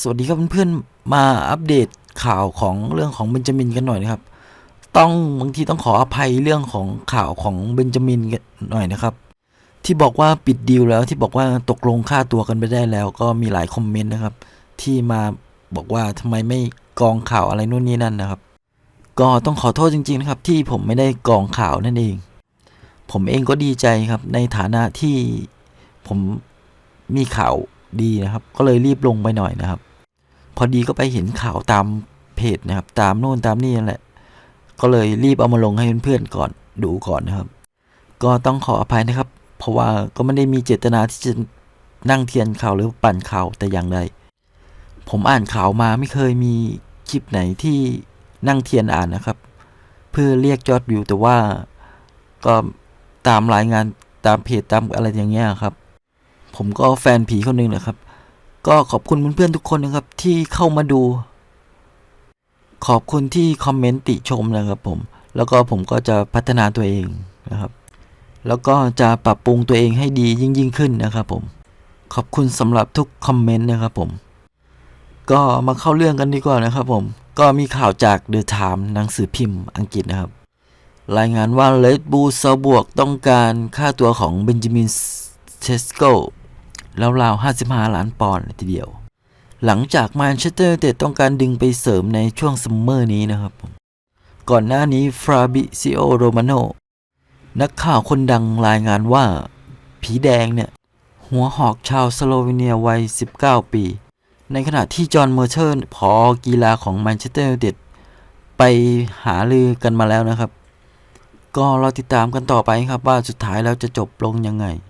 สวัสดีครับเพื่อนๆ มาอัปเดตข่าวของเรื่องของเบนจามินกันหน่อยนะครับ ต้องบางทีต้องขออภัยเรื่องของข่าวของเบนจามินกันหน่อยนะครับ ที่บอกว่าปิดดีลแล้วที่บอกว่าตกลงค่าตัวกันไปได้แล้ว ก็มีหลายคอมเมนต์นะครับ ที่มาบอกว่าทำไมไม่กองข่าวอะไรนู่นนี่นั่นนะครับ ก็ต้องขอโทษจริงๆนะครับ ที่ผมไม่ได้กองข่าวนั่นเอง ผมเองก็ดีใจครับในฐานะที่ผมมีข่าว ดีนะครับ ก็เลยรีบลงไปหน่อยนะครับ พอดีก็ไปเห็นข่าวตามเพจนะครับ ตามโน่นตามนี่นั่นแหละ ก็เลยรีบเอามาลงให้เพื่อนๆก่อนดูก่อนนะครับ ก็ต้องขออภัยนะครับ เพราะว่าก็ไม่ได้มีเจตนาที่จะนั่งเทียนข่าวหรือปั่นข่าวแต่อย่างใดผมอ่านข่าวมาไม่เคยมีคลิปไหนที่นั่งเทียนอ่านนะครับ เพื่อเรียกยอดวิวแต่ว่าก็ตามรายงานตามเพจตามอะไรอย่างเงี้ยครับ ผมก็แฟนผีคนหนึ่งนะครับ ก็ขอบคุณเพื่อนๆทุกคนนะครับ ที่เข้ามาดู ขอบคุณที่คอมเมนต์ติชมนะครับผม แล้วก็ผมก็จะพัฒนาตัวเองนะครับ แล้วก็จะปรับปรุงตัวเองให้ดียิ่งยิ่งขึ้นนะครับผม ขอบคุณสำหรับทุกคอมเมนต์นะครับผม ก็มาเข้าเรื่องกันดีกว่านะครับผม ก็มีข่าวจาก The Times หนังสือพิมพ์อังกฤษนะครับ รายงานว่าเลดบูซาบวกต้องการค่าตัวของเบนจามินเทสโก ราวๆ 55 ล้านปอนด์เลยทีเดียว หลังจากแมนเชสเตอร์เตดต้องการดึงไปเสริมในช่วงซัมเมอร์นี้นะครับผมก่อนหน้านี้ฟราบิซิโอโรมาโนนักข่าวคนดังรายงานว่า ผีแดงเนี่ย หัวหอกชาวสโลวีเนียวัย 19 ปี ในขณะที่จอห์นเมอร์เชอร์พอกีฬาของแมนเชสเตอร์ยูไนเต็ดไปหาลือกันมาแล้วนะครับ ก็เราติดตามกันต่อไปครับว่าสุดท้ายแล้วจะจบลงยังไง